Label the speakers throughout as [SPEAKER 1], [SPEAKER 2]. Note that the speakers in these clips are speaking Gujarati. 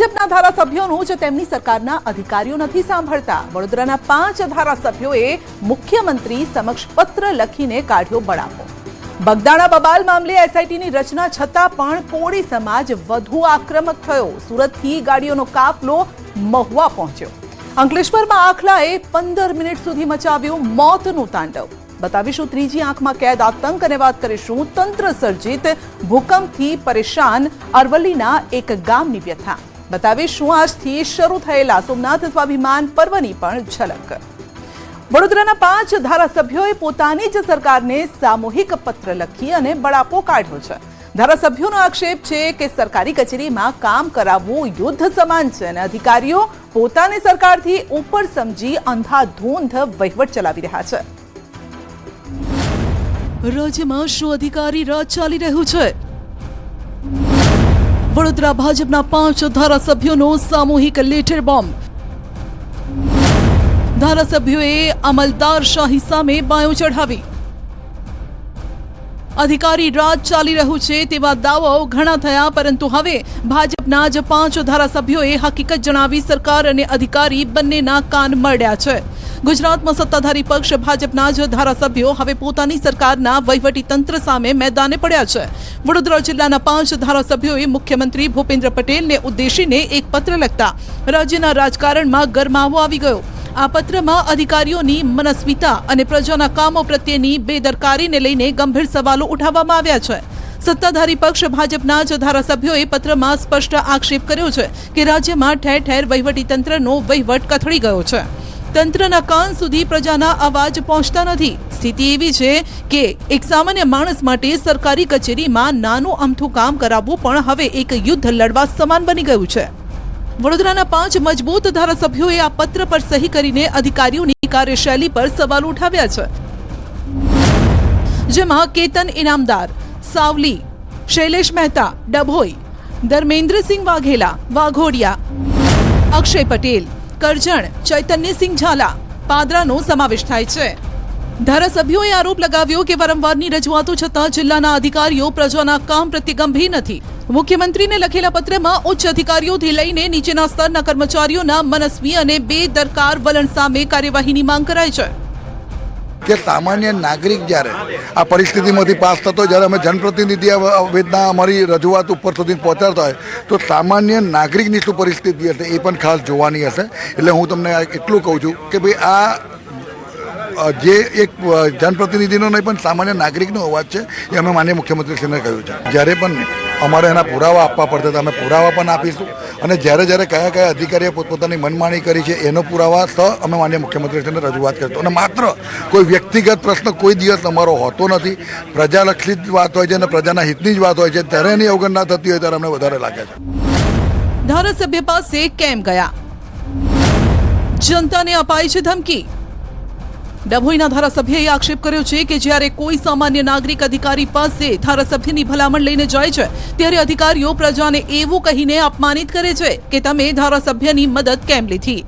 [SPEAKER 1] ભાજપના ધારાસભ્યોનું જે તેમની સરકારના અધિકારીઓ નથી સાંભળતા, વડોદરાના પાંચ ધારાસભ્યોએ મુખ્યમંત્રી સમક્ષ પત્ર લખીને કાઢ્યો બળાપો. બગદાણા બબાલ મામલે એસઆઈટીની રચના છતાં પણ કોળી સમાજ વધુ આક્રમક થયો. સુરતથી ગાડીઓનો કાફલો મહુવા પહોંચ્યો. અંકલેશ્વરમાં આખલાએ પંદર મિનિટ સુધી મચાવ્યું મોતનું તાંડવ. બતાવીશું ત્રીજી આંખમાં કેદ, આતંક અને વાત કરીશું તંત્ર સર્જિત ભૂકંપથી પરેશાન અરવલ્લીના એક ગામની વ્યથા. બતાવીશું આજથી શરૂ થયેલા સોમનાથ સ્વાભિમાન પર્વની પણ ઝલક. વડોદરાના પાંચ ધારાસભ્યોએ પોતાની જ સરકારને સામૂહિક પત્ર લખી અને બળાપો કાઢ્યો છે. ધારાસભ્યોનો આક્ષેપ છે કે સરકારી કચેરીમાં કામ કરાવવું યુદ્ધ સમાન છે અને અધિકારીઓ પોતાની સરકારથી ઉપર સમજી અંધાધૂંધ વહીવટ ચલાવી રહ્યા છે. રાજ્યમાં શું અધિકારી રાજ ચાલી રહ્યું છે? વડોદરા ભાજપના પાંચ ધારાસભ્યોનો સામૂહિક લેટર બોમ્બ. ધારાસભ્યોએ અમલદાર શાહી સામે બાયો ચઢાવી. અધિકારી રાજ ચાલી રહ્યું છે તેવા દાવાઓ ઘણા થયા, પરંતુ હવે ભાજપના જ પાંચ ધારાસભ્યોએ હકીકત જણાવી સરકાર અને અધિકારી બંનેના કાન મળ્યા છે. ગુજરાતમાં સત્તાધારી પક્ષ ભાજપના જ ધારાસભ્યો હવે પોતાની સરકારના વહીવટી તંત્ર સામે મેદાને પડ્યા છે. વડોદરા જિલ્લાના પાંચ ધારાસભ્યોએ મુખ્યમંત્રી ભૂપેન્દ્ર પટેલને ઉદ્દેશીને એક પત્ર લખતા રાજ્યના રાજકારણમાં ગરમાવો આવી ગયો. આ પત્રમાં અધિકારીઓની મનસ્વિતા અને પ્રજાના કામો પ્રત્યેની બેદરકારીને લઈને ગંભીર સવાલો ઉઠાવવામાં આવ્યા છે. સત્તાધારી પક્ષ ભાજપના જ ધારાસભ્યોએ પત્રમાં સ્પષ્ટ આક્ષેપ કર્યો છે કે રાજ્યમાં ઠેર ઠેર વહીવટી તંત્રનો વહીવટ કથળી ગયો છે. તંત્રના કાન સુધી પ્રજાના અવાજ પહોંચતા નથી. સ્થિતિ એવી છે કે એક સામાન્ય માણસ માટે સરકારી કચેરીમાં નાનું અમથું કામ કરાવવું પણ હવે એક યુદ્ધ લડવા સમાન બની ગયું છે. વડોદરાના પાંચ મજબૂત ધારાસભ્યોએ આ પત્ર પર સહી કરીને અધિકારીઓની કાર્યશૈલી પર સવાલ ઉઠાવ્યા છે. જેમાં કેતન ઇનામદાર, સાવલી, શૈલેષ મહેતા, ડભોઈ, ધર્મેન્દ્રસિંહ વાઘેલા, વાઘોડિયા, અક્ષય પટેલ કરજણ ચૈતન્યસિંહ ઝાલા, પાદરાનો સમાવેશ થાય છે. ધારાસભ્યોએ આરોપ લગાવ્યો કે વારંવારની રજૂઆતો છતાં જિલ્લાના અધિકારીઓ પ્રજાના કામ પ્રત્યે ગંભીર નથી. મુખ્યમંત્રીને લખેલા પત્રમાં ઉચ્ચ અધિકારીઓથી લઈને નીચેના સ્તરના કર્મચારીઓના મનસ્વી અને બેદરકાર વલણ સામે કાર્યવાહીની માંગ કરાઈ છે.
[SPEAKER 2] કે સામાન્ય નાગરિક જ્યારે આ પરિસ્થિતિમાંથી પાસ થતો જ્યારે અમે જનપ્રતિનિધિ વેદના અમારી રજૂઆત ઉપર સુધી પહોંચાડતા હોય, તો સામાન્ય નાગરિકની શું પરિસ્થિતિ હશે એ પણ ખાસ જોવાની હશે. એટલે હું તમને એટલું કહું છું કે ભાઈ આ જે એક જનપ્રતિનિધિનો નહીં પણ સામાન્ય નાગરિકનો અવાજ છે, એ અમે માન્ય મુખ્યમંત્રીશ્રીને કહ્યું છે. જ્યારે પણ અમારે એના પુરાવા આપવા પડતા હતા. અમે પુરાવા પણ આપીશું. અને જ્યારે જ્યારે કયા કયા અધિકારીએ પોતપોતાની મનમાણી કરી છે, એનો પુરાવા સહ અમે માન્ય મુખ્યમંત્રીશ્રીને રજૂઆત કરીશું. અને માત્ર કોઈ વ્યક્તિગત પ્રશ્ન કોઈ દિવસ અમારો હોતો નથી. પ્રજાલક્ષી જ વાત હોય છે અને પ્રજાના હિતની જ વાત હોય છે. ત્યારે એની અવગણના થતી હોય ત્યારે અમને વધારે લાગે છે.
[SPEAKER 1] ધારાસભ્ય પાસે કેમ ગયા? જનતાને અપાઈ છે ધમકી. ડભોઈના ધારાસભ્યએ આક્ષેપ કર્યો છે કે જ્યારે કોઈ સામાન્ય નાગરિક અધિકારી પાસે ધારાસભ્યની ભલામણ લઈને જાય છે, ત્યારે અધિકારીઓ પ્રજાને એવું કહીને અપમાનિત કરે છે કે તમે ધારાસભ્યની મદદ કેમ લીધી?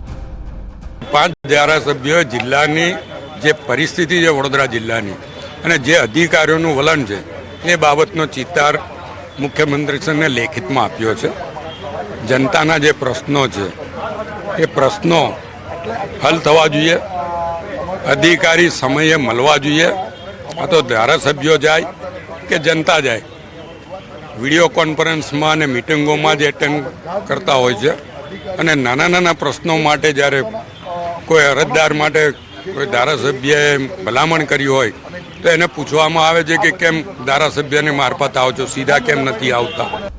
[SPEAKER 3] પાંચ ધારાસભ્યો જિલ્લાની જે પરિસ્થિતિ છે, વડોદરા જિલ્લાની, અને જે અધિકારીઓનું વલણ છે, એ બાબતનો ચિતાર મુખ્યમંત્રીશ્રીને લેખિતમાં આપ્યો છે. જનતાના જે પ્રશ્નો છે, એ પ્રશ્નો હલ થવા જોઈએ. અધિકારી સમયે મળવા જોઈએ. આ તો ધારાસભ્યો જાય કે જનતા જાય. વીડિયો કોન્ફરન્સમાં અને મિટિંગોમાં જ એટેન્ડ કરતા હોય છે. અને નાના નાના પ્રશ્નો માટે જ્યારે કોઈ અરજદાર માટે કોઈ ધારાસભ્યએ ભલામણ કરી હોય, તો એને પૂછવામાં આવે છે કે કેમ ધારાસભ્યને મારફત આવો છો? સીધા કેમ નથી આવતા?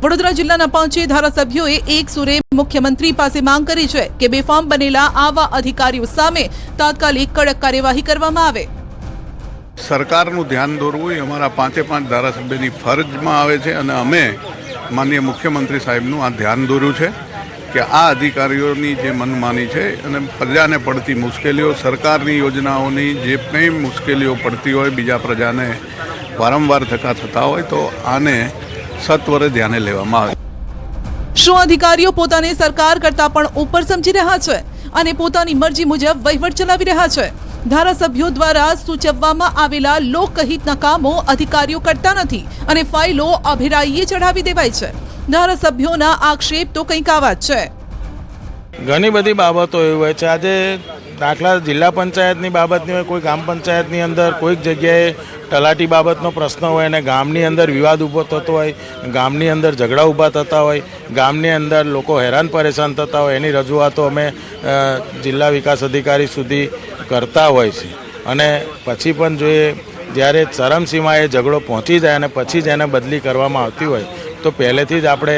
[SPEAKER 1] વડોદરા જિલ્લાના પાંચે ધારાસભ્યોએ એક સુરે મુખ્યમંત્રી પાસે માંગ કરી છે કે બેફામ બનેલા આવા અધિકારીઓ સામે તાત્કાલિક કડક કાર્યવાહી કરવામાં આવે.
[SPEAKER 4] સરકારનું ધ્યાન દોરવું એ અમારા પાંચે પાંચ ધારાસભ્યની ફરજમાં આવે છે અને અમે માનનીય મુખ્યમંત્રી સાહેબનું આ ધ્યાન દોર્યું છે કે આ અધિકારીઓની જે મનમાની છે અને પ્રજાને પડતી મુશ્કેલીઓ, સરકારની યોજનાઓની જે કંઈ મુશ્કેલીઓ પડતી હોય, બીજા પ્રજાને વારંવાર ધક્કા થતા હોય, તો આને સત્વરે ધ્યાને લેવામાં આવે.
[SPEAKER 1] શું અધિકારીઓ પોતાને સરકાર કરતા પણ ઉપર સમજી રહ્યા છે અને પોતાની મરજી મુજબ વહીવટ ચલાવી રહ્યા છે? ધારાસભ્યો દ્વારા સૂચવવામાં આવેલા લોકહિતના કામો અધિકારીઓ કરતા નથી અને ફાઇલો અભિરાઈએ ચઢાવી દેવાય છે. ધારાસભ્યોના આક્ષેપ તો કંઈક આવા છે.
[SPEAKER 5] ઘણી બધી બાબતો એવી હોય છે. આજે દાખલા જિલ્લા પંચાયતની બાબતની હોય, કોઈ ગ્રામ પંચાયતની અંદર, કોઈક જગ્યાએ તલાટી બાબતનો પ્રશ્ન હોય અને ગામની અંદર વિવાદ ઊભો થતો હોય, ગામની અંદર ઝઘડા ઊભા થતા હોય, ગામની અંદર લોકો હેરાન પરેશાન થતા હોય, એની રજૂઆતો અમે જિલ્લા વિકાસ અધિકારી સુધી કરતા હોય છે. અને પછી પણ જોઈએ જ્યારે ચરમસીમાએ ઝઘડો પહોંચી જાય અને પછી જ એને બદલી કરવામાં આવતી હોય તો પહેલેથી જ આપણે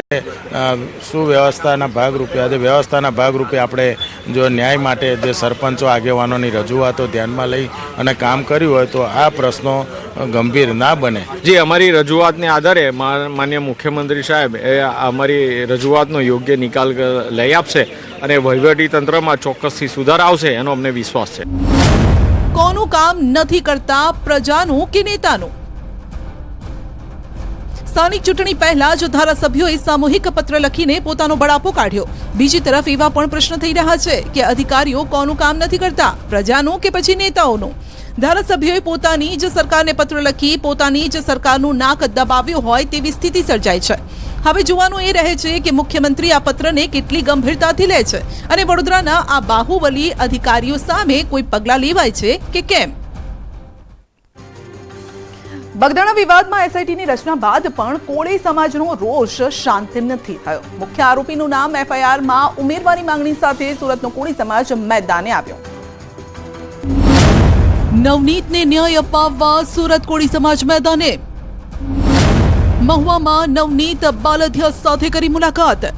[SPEAKER 5] સુવ્યવસ્થાના ભાગરૂપે આજે વ્યવસ્થાના ભાગરૂપે આપણે જો ન્યાય માટે જે સરપંચો આગેવાનોની રજૂઆતો ધ્યાનમાં લઈ અને કામ કર્યું હોય તો આ પ્રશ્નો ગંભીર ના બને.
[SPEAKER 6] જે અમારી રજૂઆતને આધારે મા- માન્ય મુખ્યમંત્રી સાહેબ એ અમારી રજૂઆતનો યોગ્ય નિકાલ લઈ આપશે અને વહીવટી તંત્રમાં ચોક્કસથી સુધાર આવશે એનો અમને વિશ્વાસ છે.
[SPEAKER 1] કોનું કામ નથી કરતા પ્રજાનું કે નેતાનું? સ્થાનિક ચૂંટણી પહેલા જ ધારાસભ્યોએ સામૂહિક પત્ર લખીને પોતાનો બળાપો કાઢ્યો. બીજી તરફ એવા પણ પ્રશ્ન થઈ રહ્યા છે કે અધિકારીઓ કોનું કામ નથી કરતા? પ્રજાનું કે પછી નેતાઓનું? ધારાસભ્યોએ પોતાની જ સરકારને પત્ર લખી પોતાની જ સરકારનું નાક દબાવ્યું હોય તેવી સ્થિતિ સર્જાઈ છે. હવે જોવાનું એ રહે છે કે મુખ્યમંત્રી આ પત્રને કેટલી ગંભીરતાથી લે છે અને વડોદરાના આ બાહુબલી અધિકારીઓ સામે કોઈ પગલાં લેવાય છે કે કેમ? બગદાણા વિવાદમાં એસઆઈટીની રચના બાદ પણ કોળી સમાજનો રોષ શાંત નથી થયો. મુખ્ય આરોપીનું નામ એફઆઈઆરમાં ઉમેરવાની માંગણી સાથે સુરતનો કોળી સમાજ મેદાને આવ્યો. નવનીતને ન્યાય અપાવવા સુરત કોળી સમાજ મેદાને. મહુવામાં નવનીત બાલધિયા સાથે કરી મુલાકાત.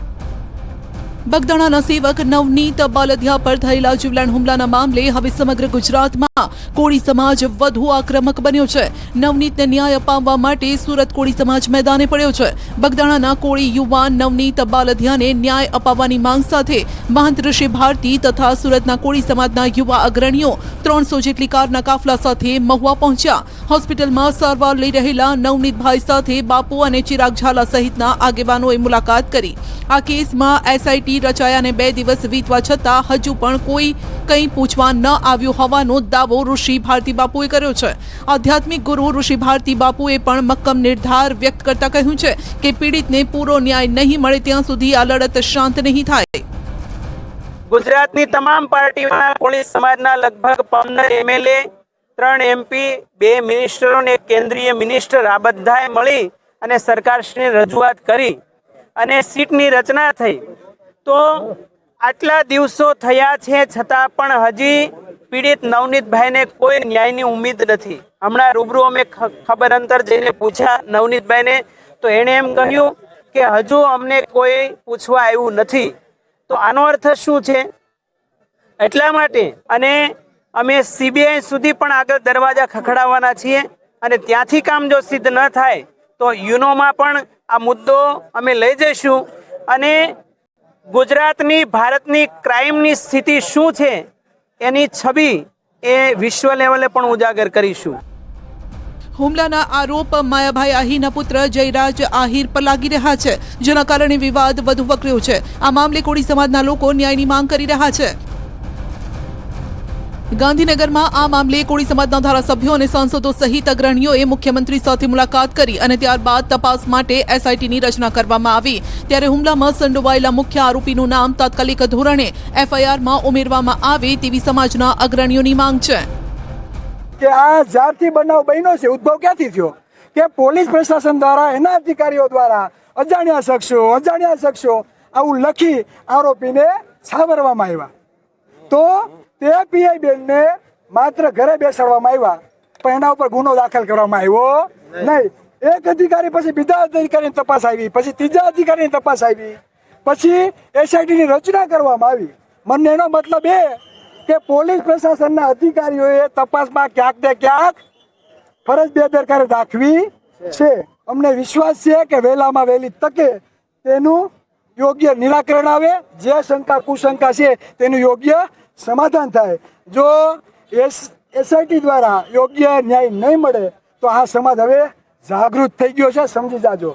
[SPEAKER 1] બગદાણાના સેવક નવનીત બાલધિયા પર થયેલા જીવલેણ હુમલાના મામલે હવે સમગ્ર ગુજરાતમાં કોળી સમાજ વધુ આક્રમક બન્યો છે. નવનીતને ન્યાય અપાવવા માટે સુરત કોળી સમાજ મેદાને પડ્યો છે. બગદાણાના કોળી યુવાન નવનીત બાલધિયાને ન્યાય અપાવવાની માંગ સાથે મહંત ઋષિ ભારતી તથા સુરતના કોળી સમાજના યુવા અગ્રણીઓ ત્રણસો જેટલી કારના કાફલા સાથે મહુવા પહોંચ્યા. હોસ્પિટલમાં સારવાર લઈ રહેલા નવનીતભાઈ સાથે બાપુ અને ચિરાગ ઝાલા સહિતના આગેવાનોએ મુલાકાત કરી. આ કેસમાં એસઆઈટી રચાયાને બે દિવસ વીતવા છતાં હજુ પણ કોઈ કંઈ પૂછવા ન આવ્યું હોવાનો દાવો ઋષિ ભારતી બાપુએ કર્યો છે. આધ્યાત્મિક ગુરુ ઋષિ ભારતી બાપુએ પણ મક્કમ નિર્ધાર વ્યક્ત કરતા કહ્યું છે કે પીડિતને પૂરો ન્યાય નહીં મળે ત્યાં સુધી આ લડત શાંત નહીં થાય.
[SPEAKER 7] ગુજરાતની તમામ પાર્ટીમાં કોળી સમાજના લગભગ પંદર એમએલએ, ત્રણ એમપી, બે મિનિસ્ટરો અને કેન્દ્રીય મિનિસ્ટર આ બધાએ મળી અને સરકારશ્રીને રજૂઆત કરી અને સીટની રચના થઈ. તો આટલા દિવસો થયા છે, છતાં પણ હજી પીડિત નવનીતભાઈને કોઈ ન્યાયની ઉમ્મીદ નથી. હમણાં રૂબરૂ અમે ખબર અંતર જઈને પૂછ્યા નવનીતભાઈને, તો એણે એમ કહ્યું કે હજુ અમને કોઈ પૂછવા આવ્યું નથી. તો આનો અર્થ શું છે? એટલા માટે અને અમે સીબીઆઈ સુધી પણ આગળ દરવાજા ખખડાવવાના છીએ અને ત્યાંથી કામ જો સિદ્ધ ન થાય, તો યુનોમાં પણ આ મુદ્દો અમે લઈ જઈશું અને ગુજરાતની, ભારતની ક્રાઇમની સ્થિતિ શું છે? એની છબી એ વિશ્વ લેવલે પણ ઉજાગર કરીશું.
[SPEAKER 1] હુમલાના આરોપ માયાભાઈ આહીરના પુત્ર જયરાજ આહિર પર લાગી રહ્યા છે, જેના કારણે વિવાદ વધુ વકર્યો છે. આ મામલે કોળી સમાજના લોકો ન્યાયની માંગ કરી રહ્યા છે. ગાંધીનગરમાં આ મામલે કોળી સમાજના ધારાસભ્યો અને સાંસદો સહિત અગ્રણીઓએ મુખ્યમંત્રી સાથે મુલાકાત કરી અને ત્યારબાદ તપાસ માટે એસઆઈટીની રચના કરવામાં આવી. ત્યારે હુમલામાં સંડોવાયેલા મુખ્ય આરોપીનું નામ તાત્કાલિક ધોરણે એફઆઈઆરમાં ઉમેરવામાં આવે તેવી સમાજના અગ્રણીઓની માંગ છે.
[SPEAKER 8] કે આ જ્યારથી બનાવ બન્યો છે, ઉદ્ભવ ક્યાંથી થયો? કે પોલીસ પ્રશાસન દ્વારા, એના અધિકારીઓ દ્વારા અજાણ્યા શખ્સો અજાણ્યા શખ્સો આવું લખી આરોપીને સાવરવામાં આવ્યા. તો તે પીઆઈ બેનને માત્ર ઘરે બેસાડવામાં આવ્યા પણ એના ઉપર ગુનો દાખલ કરવામાં આવ્યો નહીં. એક અધિકારી પછી બીજા અધિકારીની તપાસ આવી પછી ત્રીજા અધિકારીની તપાસ આવી પછી એસઆઈટીની રચના કરવામાં આવી. મને એનો મતલબ એ કે પોલીસ પ્રશાસનના અધિકારીઓએ તપાસમાં ક્યાંક ને ક્યાંક ફરજ બેદરકારી દાખવી છે. અમને વિશ્વાસ છે કે વહેલામાં વહેલી તકે તેનું યોગ્ય નિરાકરણ આવે જે શંકા કુશંકા છે તેનું યોગ્ય સમાધાન થાય. જો એસ, એસઆઈટી દ્વારા યોગ્ય ન્યાય નહીં મળે, તો આ સમાજ હવે જાગૃત થઈ ગયો છે. સમજી જાજો.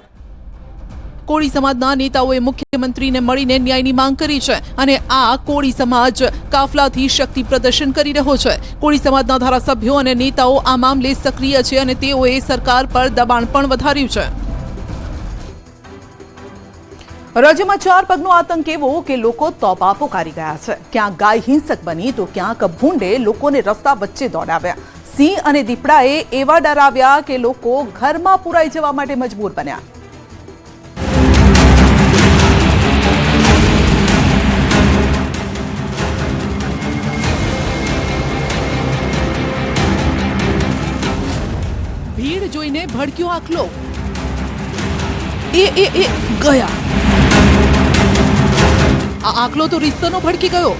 [SPEAKER 1] કોળી સમાજના નેતાઓએ મુખ્યમંત્રીને મળીને ન્યાયની માંગ કરી છે અને આ કોળી સમાજ કાફલાથી શક્તિ પ્રદર્શન કરી રહ્યો છે. કોળી સમાજના ધારાસભ્યો અને નેતાઓ આ મામલે સક્રિય છે અને તેઓએ સરકાર પર દબાણ પણ વધાર્યું છે. રાજ્યમાં ચાર પગનો આતંક એવો કે લોકો તોપા પોકારી ગયા છે. ક્યાંક ગાય હિંસક બની તો ક્યાંક ભૂંડે લોકોને રસ્તા વચ્ચે દોડાવ્યા. સિંહ અને દીપડાએ એવા ડરાવ્યા કે લોકો ઘરમાં પુરાઈ જવા માટે મજબૂર બન્યા. ભીડ જોઈને ભડક્યો આખલો. એ એ એ, ગયા. આ આંકલો તો રિશ્તનો ભડકી ગયો.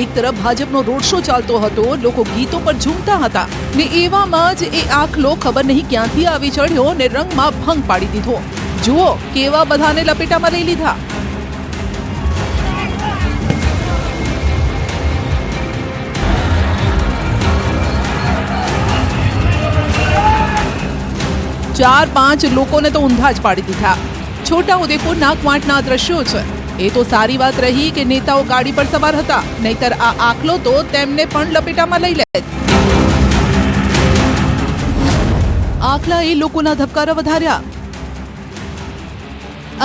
[SPEAKER 1] એક તરફ ભાજપનો રોડ શો ચાલતો હતો, લોકો ગીતો પર ઝૂમતા હતા, ને એવામાં જ એ આંકલો ખબર નહીં ક્યાંથી આવી ચડ્યો ને રંગમાં ભંગ પાડી દીધો. જુઓ, કેવા બધાને લપેટામાં લઈ લીધા. ચાર પાંચ લોકોને તો ઊંધા જ પાડી દીધા. છોટા ઉદેપુરના ક્વાંટના દ્રશ્યો છે. એ તો સારી વાત રહી કે નેતાઓ ગાડી પર સવાર હતા. નહીતર આ આખલો તો તેમને પણ લપેટામાં લઈ લે. આખલાએ લોકોના ધબકારા વધાર્યા.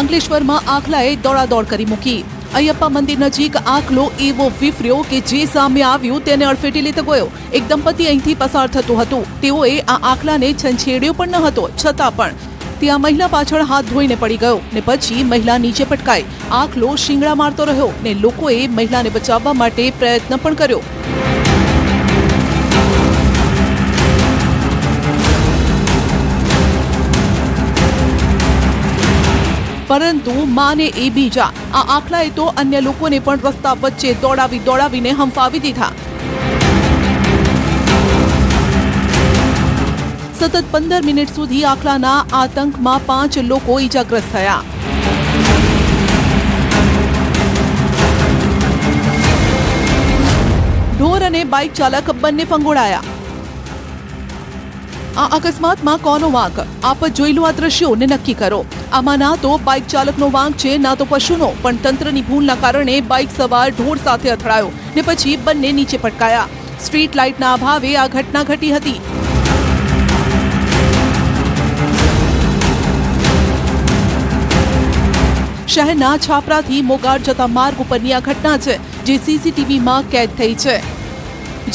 [SPEAKER 1] અંકલેશ્વરમાં આખલાએ દોડાદોડ કરી મૂકી. અયપ્પા મંદિર નજીક આખલો એવો વિફર્યો કે જે સામે આવ્યું તેને અડફેટી લેતો ગયો. એક દંપતી અહીંથી પસાર થતું હતું. તેઓએ આ આખલાને છંછેડ્યો પણ ન હતો. છતાં પણ ત્યાં મહિલા પાછળ હાથ ધોઈને પડી ગયો ને પછી મહિલા નીચે પટકાઈ આખલો શિંગડા મારતો રહ્યો ને લોકોએ મહિલાને બચાવવા માટે પ્રયત્ન પણ કર્યો. પરંતુ માને એ બીજા આ આખલાએ તો અન્ય લોકોને પણ રસ્તા વચ્ચે દોડાવી દોડાવીને હંફાવી દીધા. સતત પંદર મિનિટ સુધી આખલાના આતંકમાં પાંચ લોકો ઈજાગ્રસ્ત થયા ઢોર અને બાઇક ચાલક બંને ફંગોળાયા આ અકસ્માતમાં કોનો વાંક આપ જ જોઈ લો આ દ્રશ્યો ને નક્કી કરો આમાં ના તો બાઇક ચાલકનો વાંક છે ના તો પશુનો પણ તંત્રની ભૂલના કારણે બાઇક સવાર ઢોર સાથે અથડાયો ને પછી બંને નીચે પટકાયા સ્ટ્રીટ લાઇટના અભાવે આ ઘટના ઘટી હતી શહેરના છાપરાથી મોગાડ જતા માર્ગ ઉપરની આ ઘટના છે, જે સીસીટીવીમાં કેદ થઈ છે.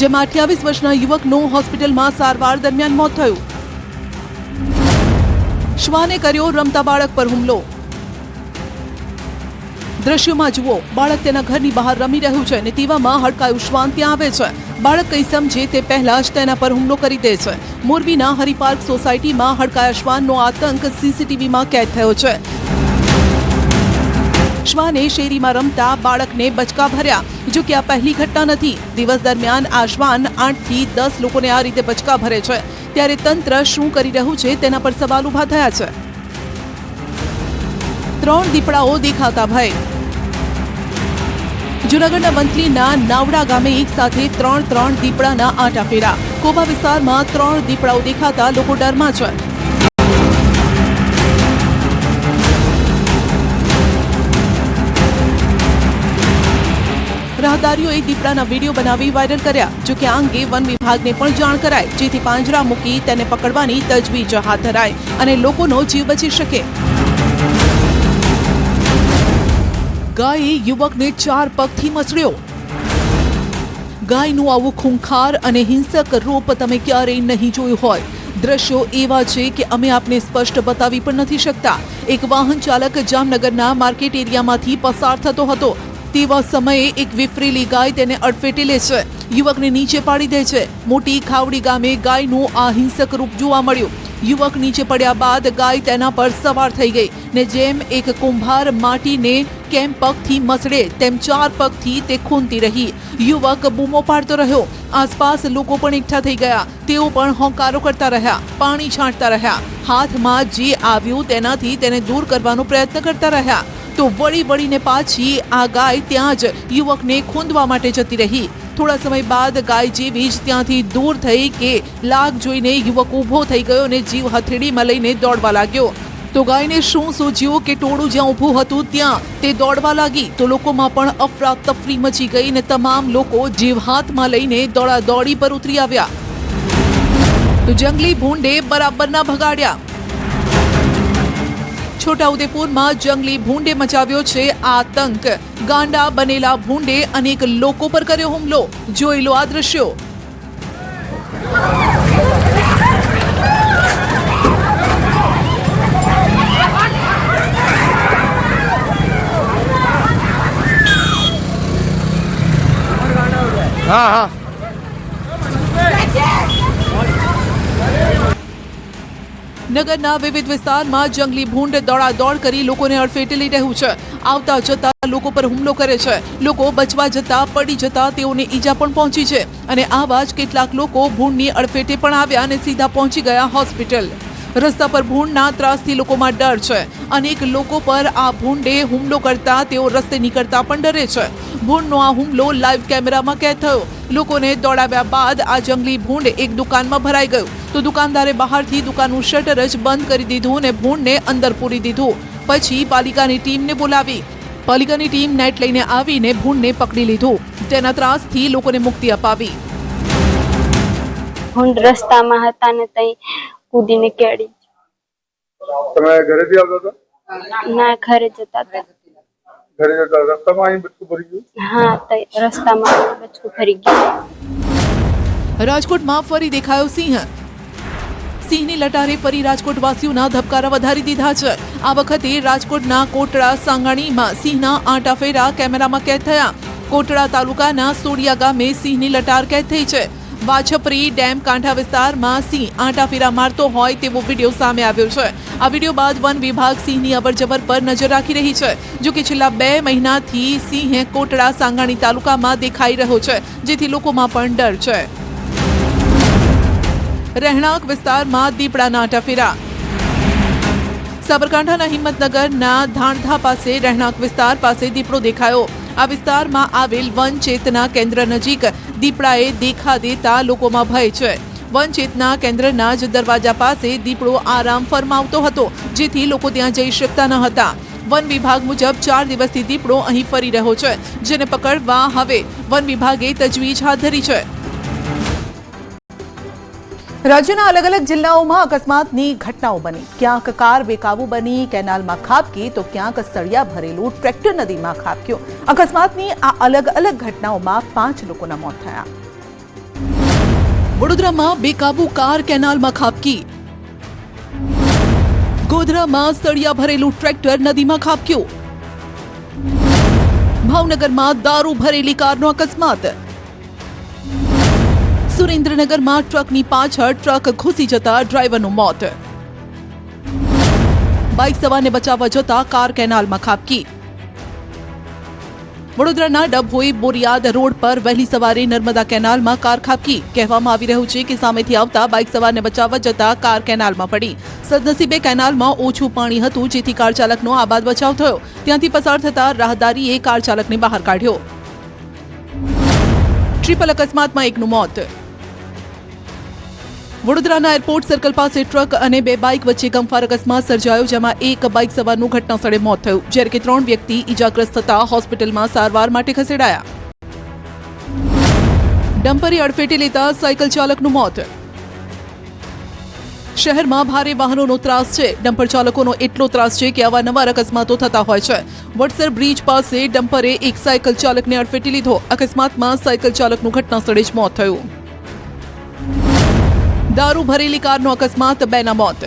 [SPEAKER 1] જેમાં અઠ્યાવીસ વર્ષના યુવકનું હોસ્પિટલમાં સારવાર દરમિયાન મોત થયું. શ્વાને કર્યો રમતા બાળક પર હુમલો. દ્રશ્યોમાં જુઓ, બાળક તેના ઘરની બહાર રમી રહ્યું છે અને તેવામાં હડકાયું શ્વાન ત્યાં આવે છે. બાળક કંઈ સમજે તે પહેલા જ તેના પર હુમલો કરી દે છે. મોરબીના હરિપાર્ક સોસાયટીમાં હડકાયા શ્વાનનો આતંક સીસીટીવીમાં કેદ થયો છે. શ્વાને શેરીમાં રમતા બાળકને બચકા ભર્યા. જો કે આ પહેલી ઘટના નથી. દિવસ દરમિયાન આ શ્વાન આઠથી દસ લોકોને આ રીતે બચકા ભરે છે. ત્યારે તંત્ર શું કરી રહ્યું છે તેના પર સવાલ ઊભા થયા છે. ત્રણ દીપડાઓ દેખાતા ભય. જૂનાગઢના મંથલીના નાવડા ગામે એક સાથે ત્રણ ત્રણ દીપડાના આંટા ફેરા. કોબા વિસ્તારમાં ત્રણ દીપડાઓ દેખાતા લોકો ડરમાં છે. રાહદારીઓએ દીપડાના વીડિયો બનાવી વાયરલ કર્યા જોકે આ અંગે વન વિભાગને પણ જાણ કરાય જેથી પાંજરા મૂકી તેને પકડવાની તજવીજ હાથ ધરાય અને લોકોનો જીવ બચી શકે. ગાયે યુવકને ચાર પગથી મસળ્યો. ગાયનું આવું ખૂંખાર અને હિંસક રૂપ તમે ક્યારેય નહીં જોયું હોય. દ્રશ્યો એવા છે કે અમે આપને સ્પષ્ટ બતાવી પણ નથી શકતા. એક વાહન ચાલક જામનગરના માર્કેટ એરિયામાંથી પસાર થતો હતો. તેવા સમયે એક વિફરેલી ગાય તેને અડફેટે લે છે. યુવકને નીચે પાડી દે છે. મોટી ખાવડી ગામે ગાયનું આ હિંસક રૂપ જોવા મળ્યું. યુવક નીચે પડ્યા બાદ ગાય તેના પર સવાર થઈ ગઈ ને જેમ એક કુંભાર માટીને કેમ પગથી મસડે તેમ ચાર પગથી તે ખૂનતી રહી. યુવક બૂમો પાડતો રહ્યો. આસપાસ લોકો પણ એકઠા થઈ ગયા. તેઓ પણ હોંકારો કરતા રહ્યા, પાણી છાંટતા રહ્યા. હાથમાં જે આવ્યું તેનાથી તેને દૂર કરવાનો પ્રયત્ન કરતા રહ્યા. તો વળી વળીને પાછી આ ગાય ત્યાં જ યુવકને ખૂંદવા માટે જતી રહી. થોડા સમય બાદ ગાય જેવી જ ત્યાંથી દૂર થઈ કે લાગ જોઈને યુવક ઊભો થઈ ગયો અને જીવ હથેળીમાં લઈને દોડવા લાગ્યો. તો ગાયને શું સૂજ્યું કે ટોળું જ્યાં ઊભું હતું ત્યાં તે દોડવા લાગી? તો લોકોમાં પણ અફરા તફરી મચી ગઈ ને તમામ લોકો જીવ હાથમાં લઈને દોડા દોડી પર ઉતરી આવ્યા. તો જંગલી ભૂંડે બરાબરના ભગાડ્યા. છોટાઉદેપુરમાં જંગલી ભૂંડે મચાવ્યો છે આતંક. ગાંડા બનેલા ભૂંડે અનેક લોકો પર કર્યો હુમલો. જોઈ લો આ દ્રશ્યો.
[SPEAKER 5] હા હા.
[SPEAKER 1] નગરના વિવિધ વિસ્તારમાં જંગલી ભૂંડ દોડાદોડ કરી લોકોને અડફેટે લઈ રહ્યું છે. આવતા જતા લોકો પર હુમલો કરે છે. લોકો બચવા જતા, પડી જતા તેઓને ઈજા પણ પહોંચી છે. અને આવા જ કેટલાક લોકો ભૂંડની અડફેટે પણ આવ્યા અને સીધા પહોંચી ગયા હોસ્પિટલ. રસ્તા પર ભૂંડના ત્રાસથી લોકોમાં ડર છે. અનેક લોકો પર આ ભૂંડે હુમલો કરતા તેઓ રસ્તે નીકળતા પણ ડરે છે. ભૂંડનો આ હુમલો લાઈવ કેમેરામાં કેદ થયો. લોકોને દોડાવ્યા બાદ આ જંગલી ભૂંડ એક દુકાનમાં ભરાઈ ગયું. તો દુકાનદારે બહારથી દુકાનનું શટર જ બંધ કરી દીધું અને ભૂંડને અંદર પૂરી દીધું. પછી પાલિકાની ટીમને બોલાવી. પાલિકાની ટીમ નેટ લઈને આવીને ભૂંડને પકડી લીધું. તેના ત્રાસથી લોકોને મુક્તિ અપાવી.
[SPEAKER 9] ભૂંડ રસ્તામાં હતા ને તઈ કૂદીને કેળી.
[SPEAKER 10] તમે ઘરેથી આવતા હતા?
[SPEAKER 9] ના ઘરે જતા હતા.
[SPEAKER 10] ઘરે જતા રસ્તામાં અહીં બચકું ભરી ગયું?
[SPEAKER 9] હા તો રસ્તામાં બચકું ભરી ગયું.
[SPEAKER 1] રાજકોટમાં ફરી દેખાયો સિંહ. સિંહની લટારે ફરી રાજકોટ વાસીઓના ધબકારા વધારી દીધા છે. આ વખતે રાજકોટના કોટડા સાંગાણીમાં સિંહના આંટા ફેરા કેમેરામાં કેદ થયા. કોટડા તાલુકાના સોડિયા ગામે સિંહની લટાર કેદ થઈ છે. વાછપરી ડેમ કાંઠા વિસ્તારમાં સિંહ આંટાફેરા મારતો હોય તેવો વીડિયો સામે આવ્યો છે. આ વીડિયો બાદ વન વિભાગ સિંહની અવરજવર પર નજર રાખી રહી છે. જો કે છેલ્લા બે મહિનાથી સિંહે કોટડા, સાંગાણી તાલુકામાં દેખાઈ રહ્યો છે, જેથી લોકોમાં પણ ડર છે. રહેણાંક વિસ્તારમાં દીપડાના આંટાફેરા. સાબરકાંઠાના હિંમતનગરના ધાણધા પાસે રહેણાંક વિસ્તાર પાસે દીપડો દેખાયો. આ વિસ્તારમાં આવેલ વન ચેતના કેન્દ્ર નજીક દીપડાએ દેખા દેતા લોકોમાં ભય છે. વનચેતના કેન્દ્રના જ દરવાજા પાસે દીપડો આરામ ફરમાવતો હતો, જેથી લોકો ત્યાં જઈ શકતા ન હતા. વન વિભાગ મુજબ ચાર દિવસથી દીપડો અહીં ફરી રહ્યો છે, જેને પકડવા હવે વન વિભાગે તજવીજ હાથ ધરી છે. રાજ્યના અલગ અલગ જિલ્લાઓમાં અકસ્માતની ઘટનાઓ બની. ક્યાંક કાર બેકાબુ બની, કેનાલમાં ખાબકી, તો ક્યાંક સળિયા ભરેલું ટ્રેક્ટર નદીમાં ખાબક્યું. અકસ્માતની આ અલગ અલગ ઘટનાઓમાં પાંચ લોકોના મોત થયા. વડોદરામાં બેકાબુ કાર કેનાલમાં ખાબકી. ગોધરામાં સળિયા ભરેલું ટ્રેક્ટર નદીમાં ખાબક્યું. ભાવનગરમાં દારૂ ભરેલી કારનો અકસ્માત. સુરેન્દ્રનગરમાં ટ્રકની પાછળ ટ્રક ઘૂસી જતા ડ્રાઈવરનું મોત. બાઇક સવારને બચાવવા જતા કાર કેનાલમાં ખાબકી. વડોદરાના ડભોઈ બોરિયાદ રોડ પર વહેલી સવારે નર્મદા કેનાલમાં કાર ખાબકી. કહેવામાં આવી રહ્યું છે કે સામેથી આવતા બાઇક સવારને બચાવવા જતા કાર કેનાલમાં પડી. સદનસીબે કેનાલમાં ઓછું પાણી હતું, જેથી કાર ચાલકનો આબાદ બચાવ થયો. ત્યાંથી પસાર થતા રાહદારીએ કાર ચાલકને બહાર કાઢ્યો. ટ્રિપલ અકસ્માતમાં એકનું મોત. વડોદરાના એરપોર્ટ સર્કલ પાસે ટ્રક અને બે બાઇક વચ્ચે ગમફાર અકસ્માત સર્જાયો, જેમાં એક બાઇક સવારનું ઘટનાસ્થળે મોત થયું, જ્યારે કે ત્રણ વ્યક્તિ ઈજાગ્રસ્ત થતા હોસ્પિટલમાં સારવાર માટે ખસેડાયા. ડમ્પરે અડફેટે લેતા સાયકલ ચાલકનું મોત. શહેરમાં ભારે વાહનોનો ત્રાસ છે. ડમ્પર ચાલકોનો એટલો ત્રાસ છે કે અવારનવાર અકસ્માતો થતા હોય છે. વડસર બ્રિજ પાસે ડમ્પરે એક સાયકલ ચાલકને અડફેટી લીધો. અકસ્માતમાં સાયકલ ચાલકનું ઘટનાસ્થળે જ મોત થયું. દારૂ ભરેલી કારનો અકસ્માત, બેના મોત.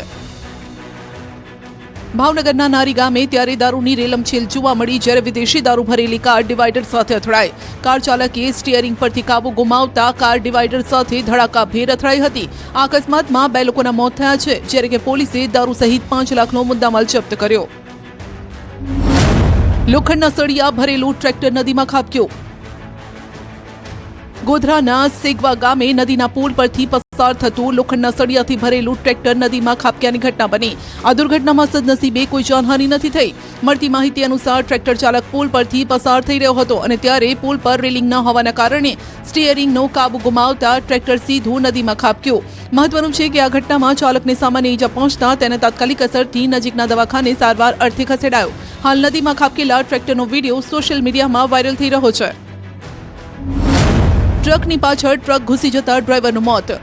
[SPEAKER 1] ભાવનગરના નારી ગામે ત્યારે દારૂની રેલમછેલ જોવા મળી, જ્યારે વિદેશી દારૂ ભરેલી કાર ડિવાઈડર સાથે અથડાઈ. કાર ચાલકે સ્ટીયરિંગ પરથી કાબુ ગુમાવતા કાર ડિવાઈડર સાથે ધડાકાભેર અથડાઈ હતી. આ અકસ્માતમાં બે લોકોના મોત થયા છે, જ્યારે કે પોલીસે દારૂ સહિત પાંચ લાખનો મુદ્દામાલ જપ્ત કર્યો. લોખંડના સળિયા ભરેલું ટ્રેક્ટર નદીમાં ખાબક્યું. ગોધરાના સેગવા ગામે નદીના પુલ પરથી પસાર થતું લોખંડના સળિયાથી ભરેલું ટ્રેક્ટર નદીમાં ખાબક્યાની ઘટના બની. આ દુર્ઘટનામાં સદનસીબે કોઈ જાનહાનિ નથી થઈ. મળતી માહિતી અનુસાર ટ્રેક્ટર ચાલક પુલ પરથી પસાર થઈ રહ્યો હતો અને ત્યારે પુલ પર રેલિંગ ન હોવાના કારણે સ્ટીયરિંગનો કાબુ ગુમાવતા ટ્રેક્ટર સીધું નદીમાં ખાબક્યું. મહત્વનું છે કે આ ઘટનામાં ચાલકને સામાન્ય ઈજા પહોંચતા તેને તાત્કાલિક અસરથી નજીકના દવાખાને સારવાર અર્થે ખસેડાયો. હાલ નદીમાં ખાબકેલા ટ્રેક્ટરનો વીડિયો સોશિયલ મીડિયામાં વાયરલ થઈ રહ્યો છે. ટ્રકની પાછળ ટ્રક ઘૂસી જતા ડ્રાઈવરનું મોત.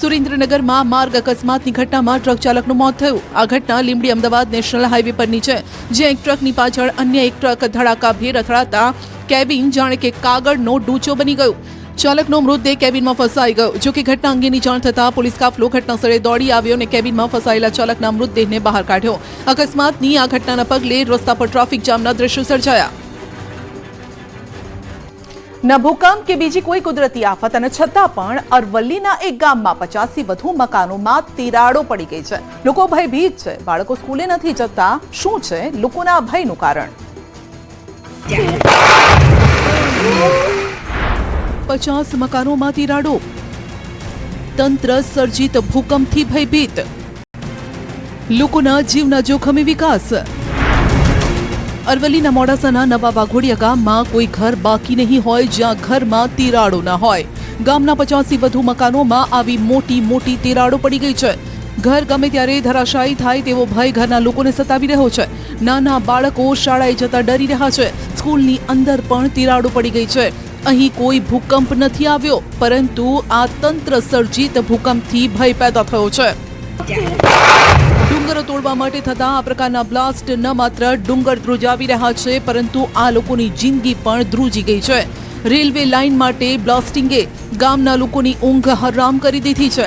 [SPEAKER 1] સુરેન્દ્રનગરમાં માર્ગ અકસ્માતની ઘટનામાં ટ્રક ચાલકનું મોત થયું. આ ઘટના લીંબડી અમદાવાદ નેશનલ હાઈવે પરની છે, જ્યાં એક ટ્રકની પાછળ અન્ય એક ટ્રક ધડાકાભેર અથડાતા કેબિન જાણે કે કાગળનો ડૂચો બની ગયો. ચાલકનો મૃતદેહ કેબિનમાં ફસાઈ ગયો. જો કે ઘટના અંગેની જાણ થતાં પોલીસ કાફલો ઘટનાસ્થળે દોડી આવ્યો અને કેબિનમાં ફસાયેલા ચાલકના મૃતદેહને બહાર કાઢ્યો. અકસ્માતની આ ઘટનાના પગલે રસ્તા પર ટ્રાફિક જામના દ્રશ્યો સર્જાયા. ન ભૂકંપ કે બીજી કોઈ કુદરતી આફત અને છતાં પણ અરવલ્લીના એક ગામમાં પચાસથી વધુ મકાનોમાં તિરાડો પડી ગઈ છે. લોકો ભયભીત છે. બાળકો સ્કૂલે નથી જતા. શું છે લોકોના ભયનું કારણ? પચાસ મકાનોમાં તિરાડો. તંત્ર સર્જિત ભૂકંપથી ભયભીત. લોકોના જીવના જોખમે વિકાસ. અરવલ્લીના મોડાસાના નવા વાઘોડિયા ગામમાં કોઈ ઘર બાકી નહીં હોય, જ્યાં ઘરમાં તિરાડો ના હોય. ગામના પચાસથી વધુ મકાનોમાં આવી મોટી મોટી તિરાડો પડી ગઈ છે. ઘર ગમે ત્યારે ધરાશાયી થાય તેવો ભય ઘરના લોકોને સતાવી રહ્યો છે. નાના બાળકો શાળાએ જતા ડરી રહ્યા છે. સ્કૂલની અંદર પણ તિરાડો પડી ગઈ છે. અહીં કોઈ ભૂકંપ નથી આવ્યો, પરંતુ આ તંત્ર સર્જિત ભૂકંપથી ભય પેદા થયો છે. ડુંગરો તોડવા માટે થતા આ પ્રકારના બ્લાસ્ટ ન માત્ર ડુંગર ધ્રુજાવી રહ્યા છે, પરંતુ આ લોકોની જિંદગી પણ ધ્રુજી ગઈ છે. રેલવે લાઇન માટે બ્લાસ્ટિંગે ગામના લોકોની ઊંઘ હરામ કરી દીધી છે.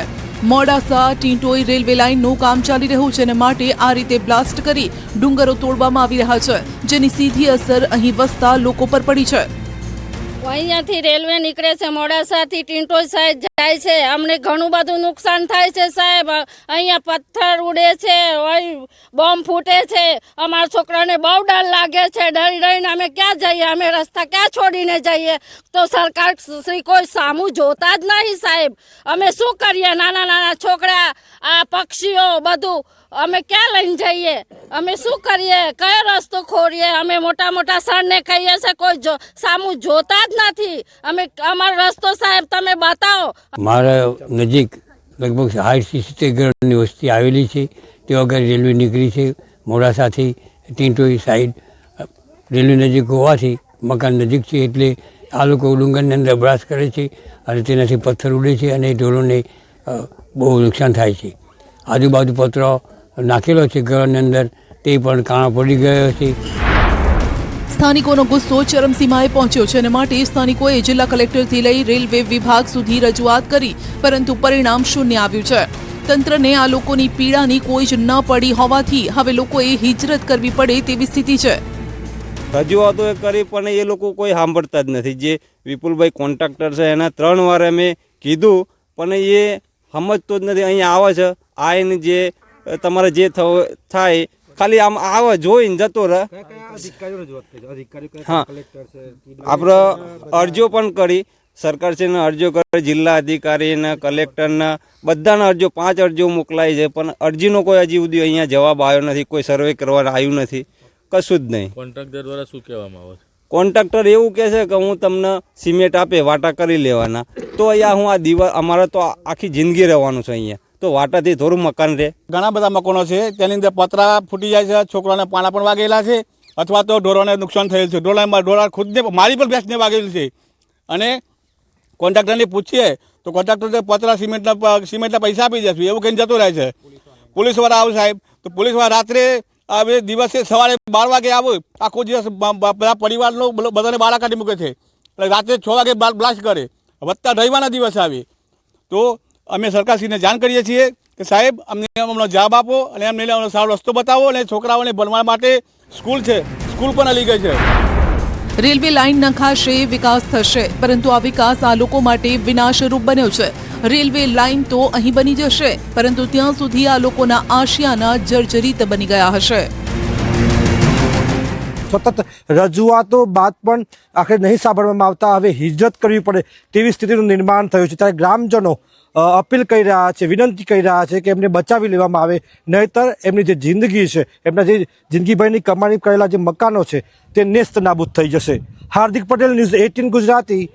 [SPEAKER 1] મોડાસા, ટીંટોઈ રેલવે લાઇનનું કામ ચાલી રહ્યું છે અને માટે આ રીતે બ્લાસ્ટ કરી ડુંગરો તોડવામાં આવી રહ્યા છે, જેની સીધી અસર અહીં વસતા લોકો પર પડી છે.
[SPEAKER 11] અહીંયાથી રેલવે નીકળે છે, મોડાસાથી ટીંટોઈ સાઈડ જાય છે. અમને ઘણું બધું નુકસાન થાય છે સાહેબ. અહીંયા પથ્થર ઉડે છે બોમ્બ ફૂટે છે. અમારા છોકરાને બહુ ડર લાગે છે. ડરી ડરીને અમે ક્યાં જઈએ? અમે રસ્તા ક્યાં છોડીને જઈએ? તો સરકાર શ્રી કોઈ સામું જોતા જ નહીં સાહેબ. અમે શું કરીએ? નાના નાના છોકરા, આ પક્ષીઓ બધું અમે ક્યાં લઈને જઈએ? અમે શું કરીએ? કયો રસ્તો ખોરીએ અમે મોટા મોટા સરને કહીએ છે? કોઈ જો સામું જોતા જ નથી. અમે અમારો રસ્તો સાહેબ, તમે બતાવો.
[SPEAKER 12] મારા નજીક લગભગ સાઠ સિત્તેરની વસ્તી આવેલી છે. તે વગર રેલવે નીકળી છે, મોડાસાથી ટીંટોઈ સાઈડ. રેલવે નજીક હોવાથી મકાન નજીક છે એટલે આ લોકો ડુંગરની અંદર અભ્યાસ કરે છે અને તેનાથી પથ્થર ઉડે છે અને ઢોરોને બહુ નુકસાન થાય છે. આજુબાજુ પથ્થરો નાખેલો છે ઘરની અંદર તે પણ કાણો પડી ગયો છે.
[SPEAKER 1] સ્થાનિકોનો ગુસ્સો ચરમસીમાએ પહોંચ્યો છે અને માટે સ્થાનિકોએ જિલ્લા કલેક્ટરથી લઈ રેલવે વિભાગ સુધી રજૂઆત કરી પરંતુ પરિણામ શૂન્ય આવ્યું છે. તંત્રને આ લોકોની પીડાની કોઈ જ ન પડી હોવાથી હવે લોકોએ હિજરત કરવી પડે તેવી સ્થિતિ છે.
[SPEAKER 13] રજૂઆતો એ કરી પણ એ લોકો કોઈ સાંભળતા જ નથી. જે વિપુલભાઈ કોન્ટ્રાક્ટર છે એના ત્રણ વાર અમે કીધું પણ એ સમજતો જ નથી. અહીંયા આવે છે આ આવીને જે તમારે જે થવ- થાય ખાલી આમ આવે જોઈને જતો રહે. હા. આપણે અરજીઓ પણ કરી. સરકારશ્રીને અરજીઓ કરી જિલ્લા અધિકારીને કલેક્ટરને બધાને અરજીઓ પાંચ અરજીઓ મોકલાઈ છે. પણ અરજીનો કોઈ હજી સુધી અહીંયા જવાબ આવ્યો નથી કોઈ સર્વે કરવા આવ્યું નથી. કશું જ નહીં.
[SPEAKER 5] કોન્ટ્રાક્ટર દ્વારા શું કહેવામાં આવે છે?
[SPEAKER 13] કોન્ટ્રાક્ટર એવું કહે છે કે હું તમને સિમેન્ટ આપે વાટા કરી લેવાના. તો અહીંયા હું આ દિવસ અમારે તો આખી જિંદગી રહેવાનું છે અહીંયા. તો વાટાથી થોડું મકાન રહે.
[SPEAKER 5] ઘણા બધા મકાનો છે, તેની અંદર પતરા ફૂટી જાય છે, છોકરાને પાણા પણ વાગેલા છે, અથવા તો ઢોરોને નુકસાન થયેલ છે. ઢોરા ઢોરા ખુદને, મારી પણ ભેંસને વાગેલી છે. અને કોન્ટ્રાક્ટરને પૂછીએ, તો કોન્ટ્રાક્ટર પતરા સિમેન્ટના સિમેન્ટના પૈસા આપી દેશું, એવું કહીને જતો રહે છે. પોલીસવાળા આવે સાહેબ, તો પોલીસવાળા રાત્રે આવે, દિવસે સવારે બાર વાગે આવે, આખો દિવસ બધા પરિવારનો બધાને બાળા કાઢી મૂકે છે. એટલે રાત્રે છ વાગે બ્લાસ્ટ કરે. વધતા રવિવારના દિવસ આવે. તો અમે સરકારશ્રીને જાણ કરીએ છીએ કે સાહેબ અમને અમને જવાબ આપો અને અમને અમને સારો રસ્તો બતાવો અને છોકરાઓને ભણવા માટે સ્કૂલ છે સ્કૂલ પણ અલી ગઈ છે.
[SPEAKER 1] રેલવે લાઇન નખાશે વિકાસ થશે પરંતુ આ વિકાસ આ લોકો માટે વિનાશરૂપ બન્યો છે. રેલવે લાઇન તો અહીં બની જશે પરંતુ ત્યાં સુધી આ લોકોના આશિયાના જર્જરિત બની ગયા હશે.
[SPEAKER 14] સતત રજૂઆતો બાદ પણ આખરે નહીં સાંભળવામાં આવતા હવે હિજરત કરવી પડે તેવી સ્થિતિનું નિર્માણ થયું છે. ત્યારે ગ્રામજનો અપીલ કરી રહ્યા છે, વિનંતી કરી રહ્યા છે કે એમને બચાવી લેવામાં આવે. નહીતર એમની જે જિંદગી છે, એમના જે જિંદગીભરની કમાણી કરેલા જે મકાનો છે, તે નેસ્ત નાબૂદ થઈ જશે. Hardik Patel, news eighteen Gujarati